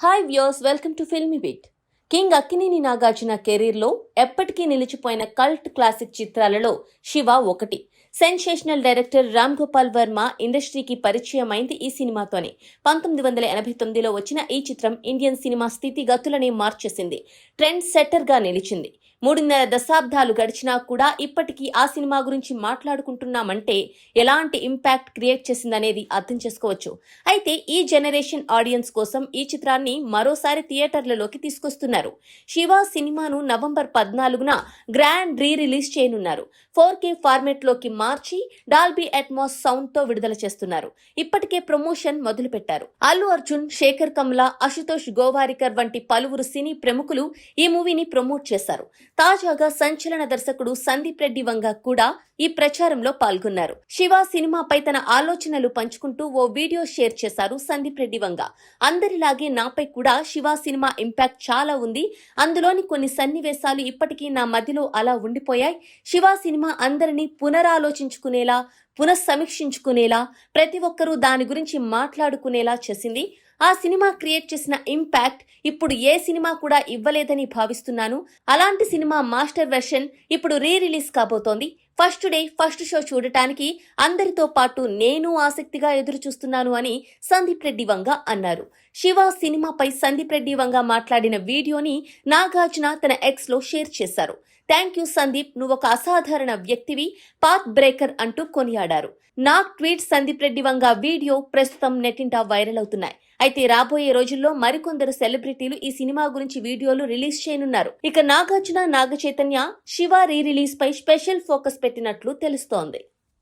Hi viewers welcome to filmy bit king Akkineni Nagarjuna కెరీర్లో ఎప్పటికీ నిలిచిపోయిన కల్ట్ క్లాసిక్ చిత్రాలలో శివ ఒకటి. సెన్సేషనల్ డైరెక్టర్ రామ్ గోపాల్ వర్మ ఇండస్ట్రీకి పరిచయం అయింది ఈ సినిమాతోనే. పంతొమ్మిది వందల ఎనభై తొమ్మిదిలో వచ్చిన ఈ చిత్రం ఇండియన్ సినిమా స్థితిగతులనే మార్చేసింది. ట్రెండ్ సెట్టర్గా నిలిచింది. మూడున్నర దశాబ్దాలు గడిచినా కూడా ఇప్పటికీ ఆ సినిమా గురించి మాట్లాడుకుంటున్నామంటే ఎలాంటి ఇంపాక్ట్ క్రియేట్ చేసిందనేది అర్థం చేసుకోవచ్చు. అయితే ఈ జనరేషన్ ఆడియన్స్ కోసం ఈ చిత్రాన్ని మరోసారి థియేటర్లలోకి తీసుకొస్తున్నారు. శివ సినిమాను నవంబర్ పద్నాలుగున గ్రాండ్ రీ రిలీజ్ చేయనున్నారు. ఫోర్ కే ఫార్మెట్లోకి మార్చి డాల్బీ అట్మాస్ సౌండ్తో విడుదల చేస్తున్నారు. ఇప్పటికే ప్రమోషన్ మొదలు పెట్టారు అల్లు అర్జున్ శేఖర్ కమల అశుతోష్ గోవారికర్ వంటి పలువురు సినీ ప్రముఖులు ఈ మూవీని ప్రమోట్ చేశారు. తాజాగా సంచలన దర్శకుడు సందీప్ రెడ్డి వంగ కూడా ఈ ప్రచారంలో పాల్గొన్నారు. శివ సినిమాపై తన ఆలోచనలు పంచుకుంటూ ఓ వీడియో షేర్ చేశారు సందీప్ రెడ్డి వంగ. అందరిలాగే నాపై కూడా శివ సినిమా ఇంపాక్ట్ చాలా ఉంది. అందులోని కొన్ని సన్నివేశాలు ఇప్పటికీ నా మదిలో అలా ఉండిపోయాయి. శివ సినిమా అందరినీ పునరాలోచించుకునేలా పునఃసమీక్షించుకునేలా ప్రతి ఒక్కరూ దాని గురించి మాట్లాడుకునేలా చేసింది. ఆ సినిమా క్రియేట్ చేసిన ఇంపాక్ట్ ఇప్పుడు ఏ సినిమా కూడా ఇవ్వలేదని భావిస్తున్నాను. అలాంటి సినిమా మాస్టర్ వెర్షన్ ఇప్పుడు రీ రిలీజ్ కాబోతోంది. ఫస్ట్ డే ఫస్ట్ షో చూడటానికి అందరితో పాటు నేను ఆసక్తిగా ఎదురు చూస్తున్నాను అని సందీప్ రెడ్డి వంగ అన్నారు. శివ సినిమాపై సందీప్ రెడ్డి వంగ మాట్లాడిన వీడియోని నాగార్జున తన ఎక్స్లో షేర్ చేశారు. థ్యాంక్ యూ సందీప్ నువ్వు ఒక అసాధారణ వ్యక్తివి పాత్ బ్రేకర్ అంటూ కొనియాడారు. నా ట్వీట్ సందీప్ రెడ్డి వంగ వీడియో ప్రస్తుతం నెట్టింటా వైరల్ అవుతున్నాయి. అయితే రాబోయే రోజుల్లో మరికొందరు సెలబ్రిటీలు ఈ సినిమా గురించి వీడియోలు రిలీజ్ చేయనున్నారు. ఇక నాగార్జున నాగ చైతన్య శివ రీ రిలీజ్ పై స్పెషల్ ఫోకస్ పెట్టినట్లు తెలుస్తోంది.